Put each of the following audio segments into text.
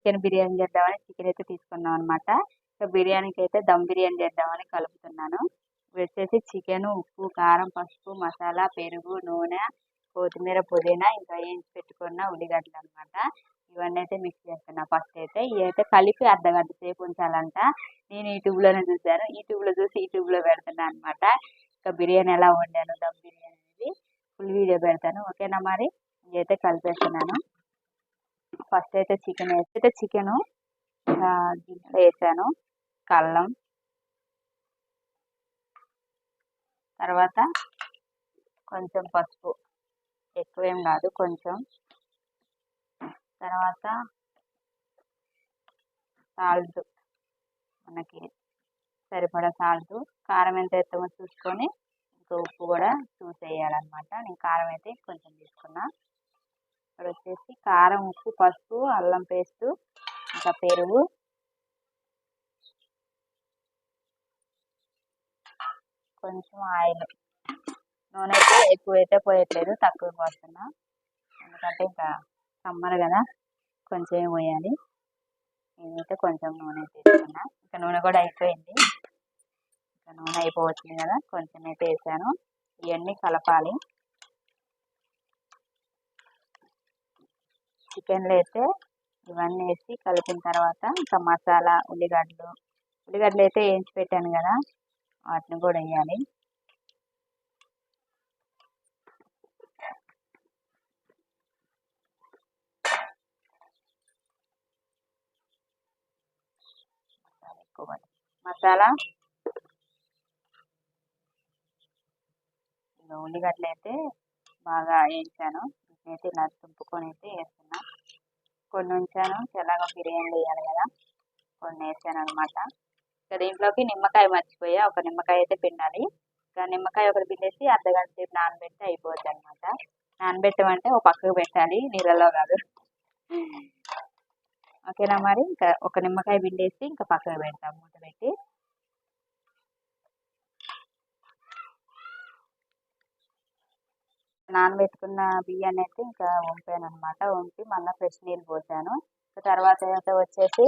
Chicken biryani చేద్దామని chicken అయితే తీసుకున్నాం అనమాట బిర్యానీకి అయితే దమ్ బిర్యానీ చేద్దామని కలుపుతున్నాను. వచ్చేసి చికెన్ ఉప్పు కారం పసుపు మసాలా పెరుగు నూనె కొత్తిమీర పుదీనా ఇంకా వేయించి పెట్టుకున్న ఉల్లిగడ్డలు అనమాట ఇవన్నీ అయితే మిక్స్ చేస్తున్నా ఫస్ట్ అయితే. ఇవి అయితే కలిపి అర్ధగంట సేపు ఉంచాలంట. నేను యూట్యూబ్లోనే చూశాను. యూట్యూబ్లో చూసి యూట్యూబ్లో పెడుతున్నాను అనమాట ఇంకా బిర్యానీ ఎలా వండాను దమ్ బిర్యానీ అనేది. ఫుల్ వీడియో పెడతాను. ఓకేనా మరి? ఇదైతే కలిపేస్తున్నాను. ఫస్ట్ అయితే చికెన్ అయితే చికెను దీంట్లో వేసాను కల్లం. తర్వాత కొంచెం పసుపు ఎక్కువేం కాదు కొంచెం. తర్వాత సాల్ట్ మనకి సరిపడా సాల్ట్ కారం ఎంత ఎత్తమో చూసుకొని ఇంకా ఉప్పు కూడా చూసేయాలన్నమాట. నేను కారం అయితే కొంచెం తీసుకున్నా. ఇక్కడ వచ్చేసి కారం ఉప్పు పసుపు అల్లం పేస్టు ఇంకా పెరుగు. కొంచెం ఆయిల్. నూనె అయితే ఎక్కువ అయితే పోయట్లేదు తక్కువ పోస్తున్నా. ఎందుకంటే ఇంకా సమ్మర్ కదా కొంచెం పోయాలి. నేనైతే కొంచెం నూనె తీసుకున్నా ఇంకా నూనె కూడా అయిపోయింది. ఇంకా నూనె అయిపోవచ్చింది కదా కొంచెం అయితే వేసాను. ఇవన్నీ కలపాలి. చికెన్లో అయితే ఇవన్నీ వేసి కలిపిన తర్వాత ఇంకా మసాలా ఉల్లిగడ్డలు ఉల్లిగడ్డలు అయితే వేయించి పెట్టాను కదా వాటిని కూడా వేయాలి. మసాలా ఉల్లిగడ్డలు అయితే బాగా వేయించాను. అయితే ఇలా తుంపుకొని అయితే వేస్తాను. కొన్ని ఉంచాను. ఎలాగో బిర్యానీ వేయాలి కదా. కొన్ని వేసాను అనమాట ఇక దీంట్లోకి నిమ్మకాయ మర్చిపోయా. ఒక నిమ్మకాయ అయితే పిండాలి. ఇంకా నిమ్మకాయ ఒకటి పిండేసి అర్ధగంట సేపు నానబెట్టి అయిపోద్ది అనమాట నానబెట్టమంటే ఒక పక్కకు పెట్టాలి. నీళ్ళలో కాదు. ఓకేనా మరి? ఇంకా ఒక నిమ్మకాయ పిండేసి ఇంకా పక్కకు పెడతాం. మూత పెట్టి నానబెట్టుకున్న బియ్యాన్ని అయితే ఇంకా వంపాను అనమాట వంపి మళ్ళీ ఫ్రెష్ నీళ్ళు పోసాను. తర్వాత అయితే వచ్చేసి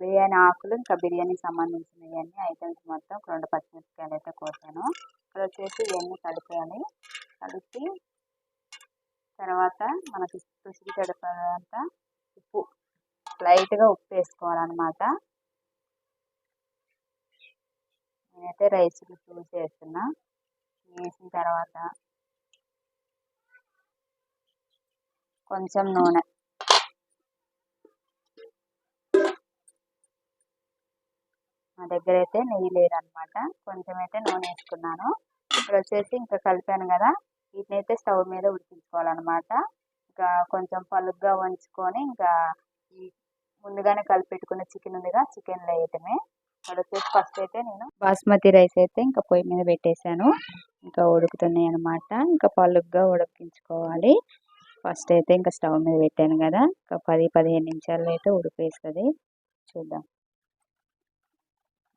బిర్యానీ ఆకులు ఇంకా బిర్యానీకి సంబంధించిన ఇవన్నీ ఐటమ్స్ మొత్తం రెండు పచ్చిమిరపకాయలు అయితే కోసాను. ఇక్కడ వచ్చేసి ఇవన్నీ కలిపేయాలి కలిపి తర్వాత మనకి రుచికి సరిపడంత ఉప్పు లైట్గా ఉప్పు వేసుకోవాలన్నమాట. నేనైతే రైస్ చూసి వేస్తున్నా వేసిన తర్వాత కొంచెం నూనె. మా దగ్గర అయితే నెయ్యి లేదనమాట. కొంచెం అయితే నూనె వేసుకున్నాను. ఇప్పుడు వచ్చేసి ఇంకా కలిపాను కదా వీటిని అయితే స్టవ్ మీద ఉడికించుకోవాలన్నమాట. ఇంకా కొంచెం పలుగ్గా వంచుకొని ఇంకా ముందుగానే కలిపి పెట్టుకున్న చికెన్ ఉందిగా చికెన్ వేయటమే. ఇక్కడ వచ్చేసి ఫస్ట్ అయితే నేను బాస్మతి రైస్ అయితే ఇంకా పొయ్యి మీద పెట్టేశాను. ఇంకా ఉడుకుతున్నాయి అనమాట ఇంకా పలుగ్గా ఉడికించుకోవాలి. ఫస్ట్ అయితే ఇంకా స్టవ్ మీద పెట్టాను కదా ఒక పది పదిహేను నిమిషాల్లో అయితే ఉడికేస్తుంది. చూద్దాం.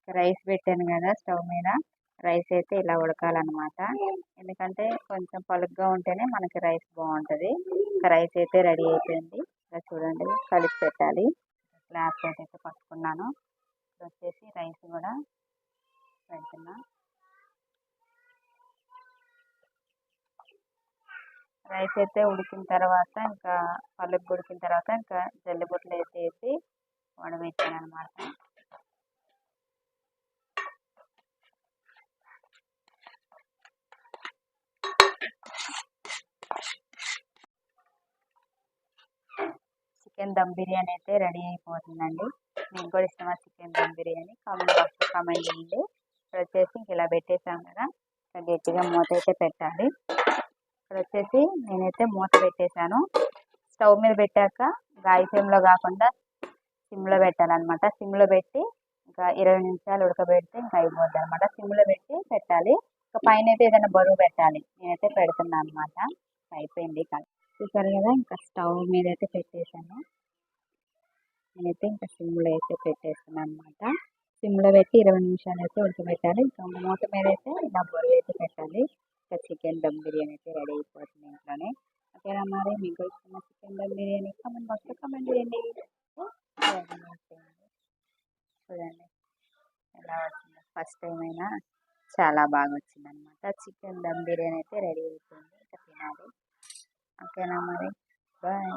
రైస్ పెట్టాను కదా స్టవ్ మీద. రైస్ అయితే ఇలా ఉడకాలన్నమాట. ఎందుకంటే కొంచెం పలుగ్గా ఉంటేనే మనకి రైస్ బాగుంటుంది. రైస్ అయితే రెడీ అయిపోయింది. ఇలా చూడండి కలిపి పెట్టాలి. గ్లాస్ అయితే పట్టుకున్నాను. వచ్చేసి రైస్ కూడా పెడుతున్నా. రైస్ అయితే ఉడికిన తర్వాత ఇంకా పళ్ళకు ఉడికిన తర్వాత ఇంకా జల్లిబొట్లు అయితే వేసి వడబెట్టాను అనమాట చికెన్ దమ్ బిర్యానీ అయితే రెడీ అయిపోతుందండి. మీకు కూడా ఇష్టమా చికెన్ దమ్ బిర్యానీ? కామెంట్ బాక్స్లో కామెంట్ చేయండి. ఇక్కడ వచ్చేసి ఇలా పెట్టేసాం కదా. గట్టిగా మూత అయితే పెట్టాలి. ఇక్కడ వచ్చేసి నేనైతే మూత పెట్టేశాను. స్టవ్ మీద పెట్టాక గాయ ఫ్లేమ్లో కాకుండా సిమ్లో పెట్టాలన్నమాట. సిమ్లో పెట్టి ఇంకా ఇరవై నిమిషాలు ఉడకబెడితే ఇంకా అయిపోద్ది అనమాట సిమ్లో పెట్టి పెట్టాలి. ఇంకా పైన అయితే ఏదైనా బరువు పెట్టాలి. నేనైతే పెడుతున్నాను అనమాట అయిపోయింది చూసారు కదా ఇంకా స్టవ్ మీద అయితే పెట్టేశాను. నేనైతే ఇంకా సిమ్లో అయితే పెట్టేస్తున్నాను అనమాట సిమ్లో పెట్టి ఇరవై నిమిషాలు అయితే ఉడకబెట్టాలి. ఇంకా మూత మీద అయితే ఇలా బరువు అయితే పెట్టాలి. ఇంకా చికెన్ దమ్ బిర్యానీ అయితే రెడీ అయిపోతుంది ఇంట్లోనే. ఓకేనా మరి మీకు ఇష్టమైన చికెన్ దమ్ బిర్యానీ కమెంట్ బాక్స్లో కమెంట్ చేయండి. చూడండి ఎలా వచ్చింది. ఫస్ట్ టైం అయినా చాలా బాగా వచ్చింది అనమాట చికెన్ దమ్ బిర్యానీ అయితే రెడీ అయిపోయింది. ఇంకా తినాలి. ఓకేనా మరి బాయ్.